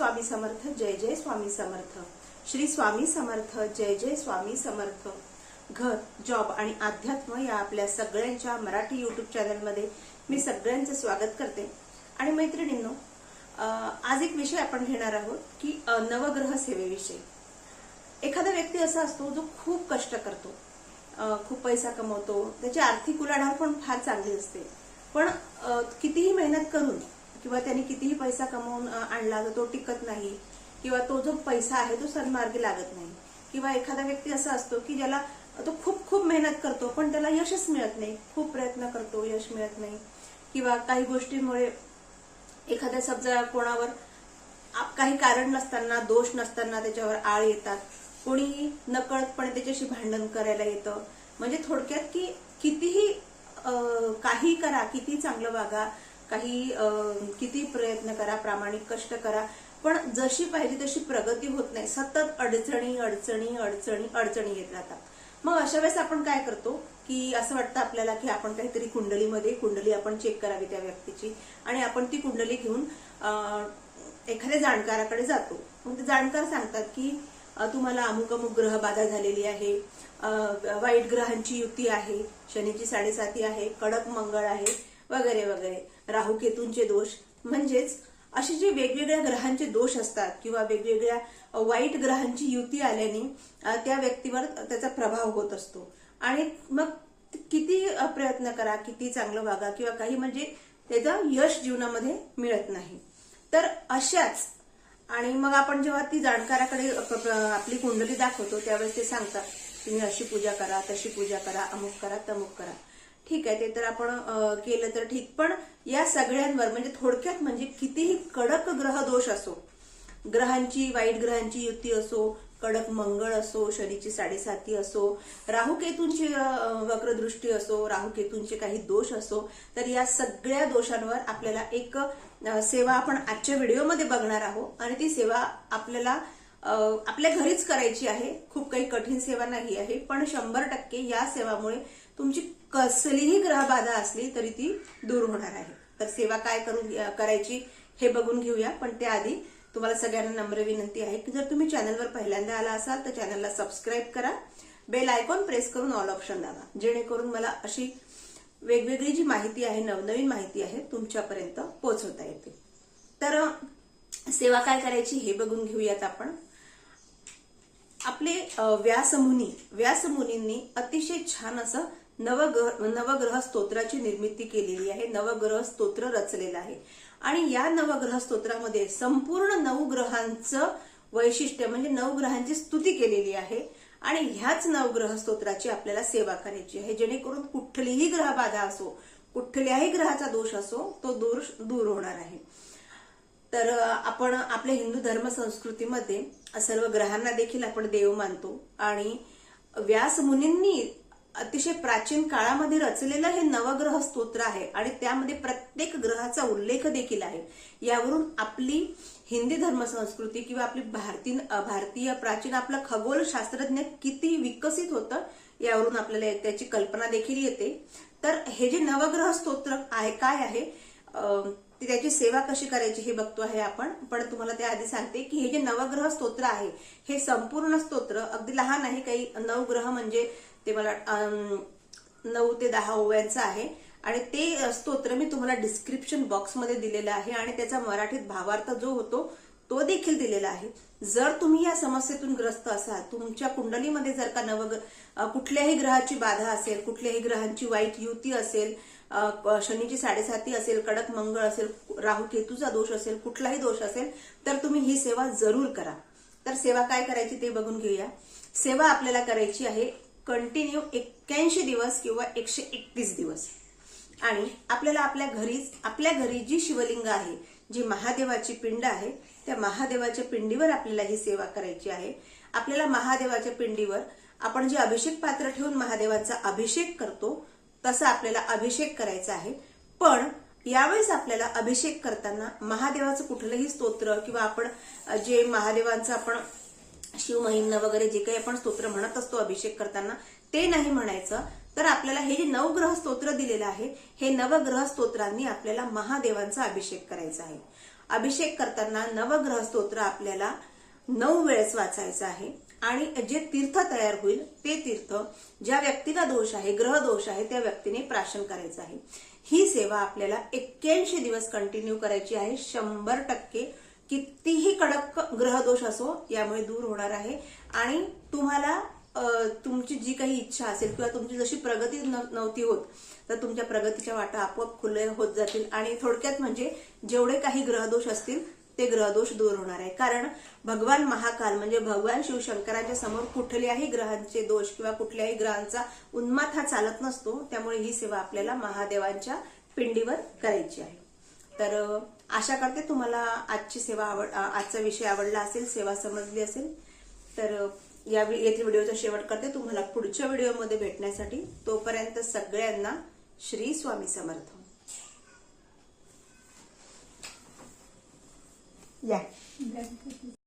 स्वामी समर्थ जय जय स्वामी समर्थ. श्री स्वामी समर्थ जय जय स्वामी समर्थ. घर जॉब आणि अध्यात्म या आपल्या सगळ्यांच्या मराठी युट्यूब चॅनलमध्ये मी सगळ्यांचं स्वागत करते. आणि मैत्रिणींनो आज एक विषय आपण घेणार आहोत की नवग्रह सेवेविषयी. एखादा व्यक्ती असा असतो जो खूप कष्ट करतो. खूप पैसा कमवतो. त्याची आर्थिक उलाढाल पण फार चांगली असते. पण कितीही मेहनत करून किंवा त्यांनी कितीही पैसा कमवून आणला तर तो टिकत नाही. किंवा तो जो पैसा आहे तो सन्मार्गी लागत नाही. किंवा एखादा व्यक्ती असा असतो की ज्याला तो खूप खूप मेहनत करतो पण त्याला यशच मिळत नाही. खूप प्रयत्न करतो यश मिळत नाही. किंवा काही गोष्टींमुळे एखाद्या समजा कोणावर काही कारण नसताना दोष नसताना त्याच्यावर आळ येतात. कोणी नकळतपणे त्याच्याशी भांडण करायला येतं. म्हणजे थोडक्यात की कितीही अं, काही करा किती चांगलं वागा काही किती प्रयत्न करा प्रामाणिक कष्ट करा पण जशी पाहिजे तशी प्रगती होत नाही. सतत अडचणी अडचणी अडचणी अडचणी येत राहतात. मग अशा वेळेस आपण काय करतो की असं वाटतं आपल्याला की आपण काहीतरी कुंडलीमध्ये कुंडली आपण चेक करावी त्या व्यक्तीची आणि आपण ती कुंडली घेऊन एखाद्या जाणकाराकडे जातो. मग ते जाणकार सांगतात की तुम्हाला अमुक अमुक ग्रह बाधा झालेली आहे. वाईट ग्रहांची युती आहे. शनीची साडेसाती आहे. कडक मंगळ आहे. वगैरे वगैरे. राहू केतूंचे दोष. म्हणजेच असे जे वेगवेगळ्या ग्रहांचे दोष असतात किंवा वेगवेगळ्या वाईट ग्रहांची युती आल्याने त्या व्यक्तीवर त्याचा प्रभाव होत असतो. आणि मग किती प्रयत्न करा किती चांगलं वागा किंवा काही म्हणजे त्याचं यश जीवनामध्ये मिळत नाही. तर अशाच आणि मग आपण जेव्हा ती जाणकाराकडे आपली कुंडली दाखवतो त्यावेळेस ते सांगतात तुम्ही अशी पूजा करा तशी पूजा करा अमुक करा तमुक करा. ठीक आहे ते तर आपण केलं तर ठीक. पण या सगळ्यांवर म्हणजे थोडक्यात म्हणजे कितीही कडक ग्रह दोष असो ग्रहांची वाईट ग्रहांची युती असो कडक मंगळ असो शनीची साडेसाती असो राहुकेतूंची वक्रदृष्टी असो राहुकेतूंचे काही दोष असो तर या सगळ्या दोषांवर आपल्याला एक सेवा आपण आजच्या व्हिडिओमध्ये बघणार आहोत. आणि ती सेवा आपल्याला आपल्या घरीच करायची आहे. खूप काही कठीण सेवा नाही आहे पण शंभर टक्के या सेवामुळे तुमची कसलीही ग्रहबाधा असली तरी ती दूर होणार आहे. तर सेवा काय करून करायची हे बघून घेऊया पण त्याआधी तुम्हाला सगळ्यांना नम्र विनंती आहे की जर तुम्ही चॅनलवर पहिल्यांदा आला असाल तर चॅनलला सबस्क्राईब करा. बेल आयकॉन प्रेस करून ऑल ऑप्शन दाबा. जेणेकरून मला अशी वेगवेगळी जी माहिती आहे नवनवीन माहिती आहे तुमच्यापर्यंत पोहोचवता येते. तर सेवा काय करायची हे बघून घेऊयात आपण. आपले व्यासमुनी व्यासमुनींनी अतिशय छान असं नवग्रह नवग्रह स्तोत्राची निर्मिती केलेली आहे. नवग्रह स्तोत्र रचलेलं आहे. आणि या नवग्रह स्तोत्रामध्ये संपूर्ण नऊ ग्रहांचं वैशिष्ट्य म्हणजे नऊ ग्रहांची स्तुती केलेली आहे. आणि ह्याच नवग्रह स्तोत्राची आपल्याला सेवा करायची आहे. जेणेकरून कुठलीही ग्रहबाधा असो कुठल्याही ग्रहाचा दोष असो तो दोष दूर होणार आहे. तर आपण आपल्या हिंदू धर्म संस्कृतीमध्ये सर्व ग्रहांना देखील आपण देव मानतो. आणि व्यास मुनींनी अतिशय प्राचीन काळामध्ये रचलेलं हे नवग्रह स्तोत्र आहे. आणि त्यामध्ये प्रत्येक ग्रहाचा उल्लेख देखील आहे. यावरून आपली हिंदी धर्म संस्कृती किंवा आपली भारतीय भारतीय प्राचीन आपलं खगोल शास्त्रज्ञ किती विकसित होतं यावरून आपल्याला त्याची कल्पना देखील येते. तर हे जे नवग्रह स्तोत्र आहे काय आहे? ती त्याची सेवा कशी करायची हे बघतो आहे आपण. पण तुम्हाला त्या आधी सांगते की हे जे नवग्रह स्तोत्र आहे हे संपूर्ण स्तोत्र अगदी लहान आहे काही नवग्रह म्हणजे ते मला नऊ ते दहा ओव्यांचं आहे. आणि ते स्तोत्र मी तुम्हाला डिस्क्रिप्शन बॉक्समध्ये दिलेलं आहे आणि त्याचा मराठीत भावार्थ जो होतो तो देखील दिलेला आहे. जर तुम्ही या समस्येतून ग्रस्त असाल तुमच्या कुंडलीमध्ये जर का नव कुठल्याही ग्रहाची बाधा असेल कुठल्याही ग्रहांची वाईट युती असेल शनीची साडेसाती असेल कडक मंगळ असेल राहू केतूचा दोष असेल कुठलाही दोष असेल तर तुम्ही ही सेवा जरूर करा. तर सेवा काय करायची ते बघून घेऊया. सेवा आपल्याला करायची आहे कंटिन्यू एक्क्याऐंशी दिवस किंवा एकशे एकतीस दिवस. आणि आपल्याला आपल्या घरीच आपल्या घरी जी शिवलिंग आहे जी महादेवाची पिंड आहे त्या महादेवाच्या पिंडीवर आपल्याला ही सेवा करायची आहे. आपल्याला महादेवाच्या पिंडीवर आपण जे अभिषेक पात्र ठेवून महादेवाचा अभिषेक करतो तसा आपल्याला अभिषेक करायचा आहे. पण यावेळेस आपल्याला अभिषेक करताना महादेवाचं कुठलंही स्तोत्र किंवा आपण जे महादेवांचं आपण शिवमहिम्न वगैरे जे काही आपण स्तोत्र म्हणत असतो अभिषेक करताना ते नाही म्हणायचं. तर आपल्याला हे जे नवग्रह स्तोत्र दिलेलं आहे हे नवग्रह स्तोत्रांनी आपल्याला महादेवांचा अभिषेक करायचा आहे. अभिषेक करताना नवग्रह स्तोत्र आपल्याला नऊ वेळेस वाचायचं आहे आणि जे तीर्थ तयार होईल ते तीर्थ ज्या व्यक्तीला दोष आहे ग्रह दोष आहे त्या व्यक्तीने प्राशन करायचं आहे. ही सेवा आपल्याला एक्क्याऐंशी दिवस कंटिन्यू करायची आहे. शंभर टक्के कितीही कडक ग्रहदोष असो यामुळे दूर होणार आहे. आणि तुम्हाला तुमची जी काही इच्छा असेल किंवा तुमची जशी प्रगती नव्हती होत तर तुमच्या प्रगतीच्या वाटा आपोआप खुले होत जातील आणि थोडक्यात म्हणजे जेवढे काही ग्रहदोष असतील ते ग्रहदोष दूर होणार आहे. कारण भगवान महाकाल म्हणजे भगवान शिवशंकरांच्या समोर कुठल्याही ग्रहांचे दोष किंवा कुठल्याही ग्रहांचा उन्माद हा चालत नसतो त्यामुळे ही सेवा आपल्याला महादेवांच्या पिंडीवर करायची आहे. तर आशा करते तुम्हाला आजची सेवा आवड आजचा विषय आवडला असेल सेवा समजली असेल तर या येथील व्हिडिओचा शेवट करते. तुम्हाला पुढच्या व्हिडिओमध्ये भेटण्यासाठी तोपर्यंत सगळ्यांना श्री स्वामी समर्थ. या.